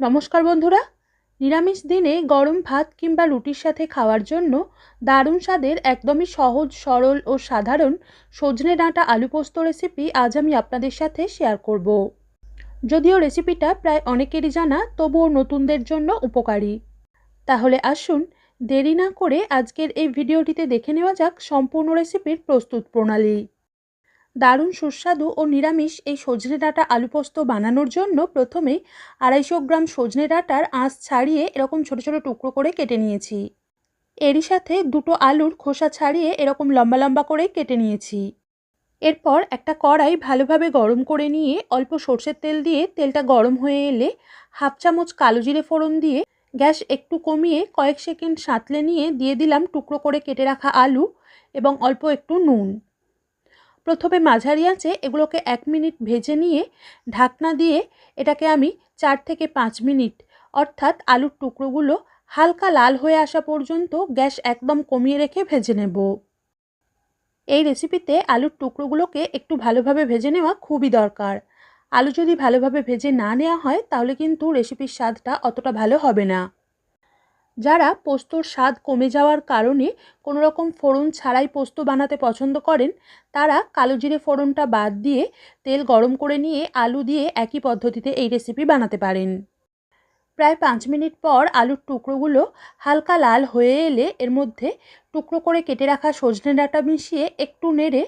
নমস্কার বন্ধুরা। নিরামিষ দিনে গরম ভাত কিংবা রুটির সাথে খাওয়ার জন্য দারুণ স্বাদের একদমই সহজ, সরল ও সাধারণ সজনে ডাঁটা আলু পোস্ত রেসিপি আজ আমি আপনাদের সাথে শেয়ার করব। যদিও রেসিপিটা প্রায় অনেকেরই জানা, তবুও নতুনদের জন্য উপকারী। তাহলে আসুন, দেরি না করে আজকের এই ভিডিওটিতে দেখে নেওয়া যাক সম্পূর্ণ রেসিপির প্রস্তুত প্রণালী। দারুণ সুস্বাদু ও নিরামিষ এই সজনে ডাঁটা আলু পোস্ত বানানোর জন্য প্রথমেই আড়াইশো গ্রাম সজনে ডাঁটার আঁশ ছাড়িয়ে এরকম ছোট ছোট টুকরো করে কেটে নিয়েছি। এরই সাথে দুটো আলুর খোসা ছাড়িয়ে এরকম লম্বা লম্বা করে কেটে নিয়েছি। এরপর একটা কড়াই ভালোভাবে গরম করে নিয়ে অল্প সর্ষের তেল দিয়ে তেলটা গরম হয়ে এলে হাফ চামচ কালো জিরে ফোড়ন দিয়ে গ্যাস একটু কমিয়ে কয়েক সেকেন্ড সাঁতলে নিয়ে দিয়ে দিলাম টুকরো করে কেটে রাখা আলু এবং অল্প একটু নুন। প্রথমে মাঝারি আঁচে এগুলোকে এক মিনিট ভেজে নিয়ে ঢাকনা দিয়ে এটাকে আমি চার থেকে পাঁচ মিনিট, অর্থাৎ আলুর টুকরোগুলো হালকা লাল হয়ে আসা পর্যন্ত গ্যাস একদম কমিয়ে রেখে ভেজে নেব। এই রেসিপিতে আলুর টুকরোগুলোকে একটু ভালোভাবে ভেজে নেওয়া খুবই দরকার। আলু যদি ভালোভাবে ভেজে না নেওয়া হয়, তাহলে কিন্তু রেসিপির স্বাদটা অতটা ভালো হবে না। যারা পোস্তর স্বাদ কমে যাওয়ার কারণে কোনো রকম ফোড়ন ছাড়াই পোস্ত বানাতে পছন্দ করেন, তারা কালো জিরে ফোড়নটা বাদ দিয়ে তেল গরম করে নিয়ে আলু দিয়ে একই পদ্ধতিতে এই রেসিপি বানাতে পারেন। প্রায় পাঁচ মিনিট পর আলুর টুকরোগুলো হালকা লাল হয়ে এলে এর মধ্যে টুকরো করে কেটে রাখা সজনে ডাঁটা মিশিয়ে একটু নেড়ে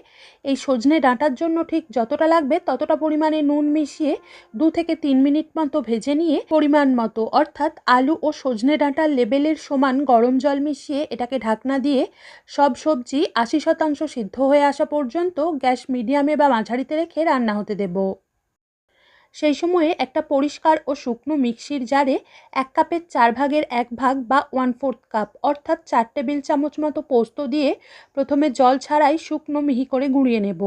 এই সজনে ডাঁটার জন্য ঠিক যতটা লাগবে ততটা পরিমাণে নুন মিশিয়ে দু থেকে তিন মিনিট মতো ভেজে নিয়ে পরিমাণ মতো, অর্থাৎ আলু ও সজনে ডাঁটার লেবেলের সমান গরম জল মিশিয়ে এটাকে ঢাকনা দিয়ে সব সবজি আশি শতাংশ সিদ্ধ হয়ে আসা পর্যন্ত গ্যাস মিডিয়ামে বা মাঝারিতে রেখে রান্না হতে দেবো। সেই সময়ে একটা পরিষ্কার ও শুকনো মিক্সির জারে এক কাপের চার ভাগের এক ভাগ বা ওয়ান ফোর্থ কাপ অর্থাৎ চার টেবিল চামচ মতো পোস্ত দিয়ে প্রথমে জল ছাড়াই শুকনো মিহি করে গুঁড়িয়ে নেব।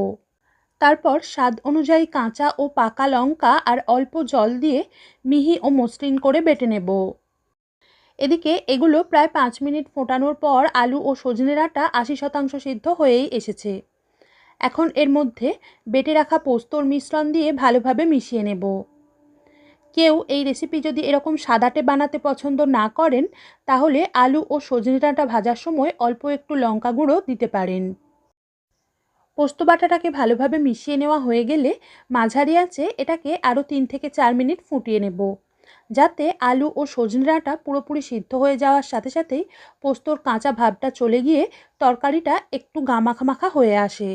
তারপর স্বাদ অনুযায়ী কাঁচা ও পাকা লঙ্কা আর অল্প জল দিয়ে মিহি ও মসৃণ করে বেটে নেব। এদিকে এগুলো প্রায় পাঁচ মিনিট ফোটানোর পর আলু ও সজনে ডাঁটা আশি শতাংশ সিদ্ধ হয়েই এসেছে। এখন এর মধ্যে বেটে রাখা পোস্তর মিশ্রণ দিয়ে ভালোভাবে মিশিয়ে নেব। কেউ এই রেসিপি যদি এরকম সাদাটে বানাতে পছন্দ না করেন, তাহলে আলু ও সজনে ডাঁটা ভাজার সময় অল্প একটু লঙ্কা গুঁড়ো দিতে পারেন। পোস্ত বাটাটাকে ভালোভাবে মিশিয়ে নেওয়া হয়ে গেলে মাঝারি আছে এটাকে আরও তিন থেকে চার মিনিট ফুটিয়ে নেব। যাতে আলু ও সজনে ডাঁটা পুরোপুরি সিদ্ধ হয়ে যাওয়ার সাথে সাথেই পোস্তর কাঁচা ভাবটা চলে গিয়ে তরকারিটা একটু গামাখামাখা হয়ে আসে।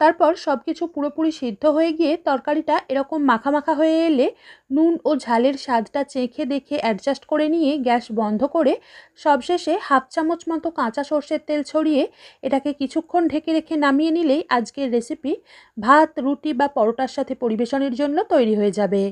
তারপর সব কিছু পুরোপুরি সিদ্ধ হয়ে গিয়ে তরকারিটা এরকম মাখা মাখা হয়ে এলে নুন ও ঝালের স্বাদটা চেখে দেখে অ্যাডজাস্ট করে নিয়ে গ্যাস বন্ধ করে সবশেষে হাফ চামচ মতো কাঁচা সর্ষের তেল ছড়িয়ে এটাকে কিছুক্ষণ ঢেকে রেখে নামিয়ে নিলেই আজকের রেসিপি ভাত, রুটি বা পরোটার সাথে পরিবেশনের জন্য তৈরি হয়ে যাবে।